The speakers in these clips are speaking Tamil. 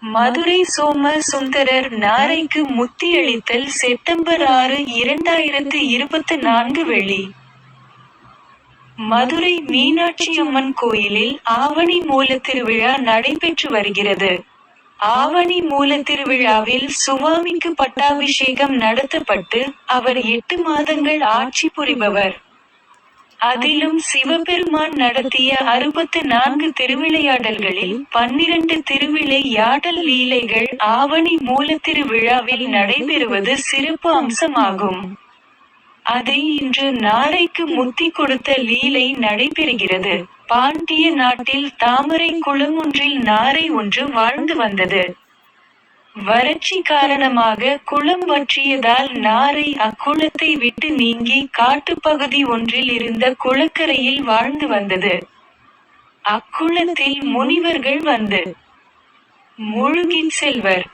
மதுரை சோம சுந்தரர் நாரைக்கு முத்தியளித்தல் செப்டம்பர் ஆறு இரண்டாயிரத்து இருபத்து நான்கு வெள்ளி. மதுரை மீனாட்சியம்மன் கோயிலில் ஆவணி மூலத் திருவிழா நடைபெற்று வருகிறது. ஆவணி மூலத் திருவிழாவில் சுவாமிக்கு பட்டாபிஷேகம் நடத்தப்பட்டு அவர் எட்டு மாதங்கள் ஆட்சி புரிபவர். அதிலும் சிவபெருமான் நடத்திய அறுபத்து நான்கு திருவிளையாடல்களில் பன்னிரண்டு திருவிளையாடல் லீலைகள் ஆவணி மூலத்திருவிழாவில் நடைபெறுவது சிறப்பு அம்சமாகும். அதை இன்று நாரைக்கு முத்தி கொடுத்த லீலை நடைபெறுகிறது. பாண்டிய நாட்டில் தாமரை குளம் ஒன்றில் நாரை ஒன்று வாழ்ந்து வந்தது. வறட்சி காரணமாக குளம் வற்றியதால் நாரை அக்குளத்தை விட்டு நீங்கி காட்டுப்பகுதி ஒன்றில் இருந்த குளக்கரையில் வாழ்ந்து வந்தது. அக்குளத்தில் முனிவர்கள் வந்து முழுகிச் செல்வர்.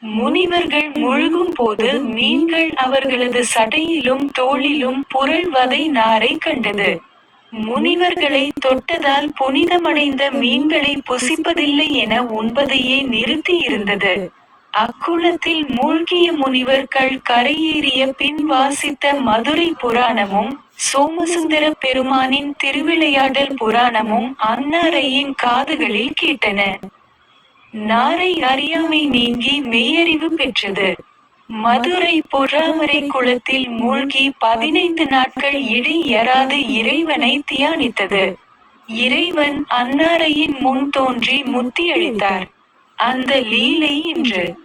முனிவர்கள் முழுகும் போது மீன்கள் அவர்களது சடையிலும் தோளிலும் புரள்வதை நாரை கண்டது. முனிவர்களை தொட்டதால் புனிதமடைந்த மீன்களை புசிப்பதில்லை என உண்பதையே நிறுத்தி இருந்தது. அக்குளத்தில் மூழ்கிய முனிவர்கள் கரையேறிய பின் வாசித்த மதுரை புராணமும் சோமசுந்தர பெருமானின் திருவிளையாடல் புராணமும் அன்னாரையின் காதுகளில் கேட்டன. நாரை அறியாமை நீங்கி மெய்யறிவு பெற்றது. மதுரை பொறாமரை குளத்தில் மூழ்கி பதினைந்து நாட்கள் இடை எறாது இறைவனை தியானித்தது. இறைவன் அன்னாரையின் முன் தோன்றி முத்தியளித்தார் அந்த லீலை இன்று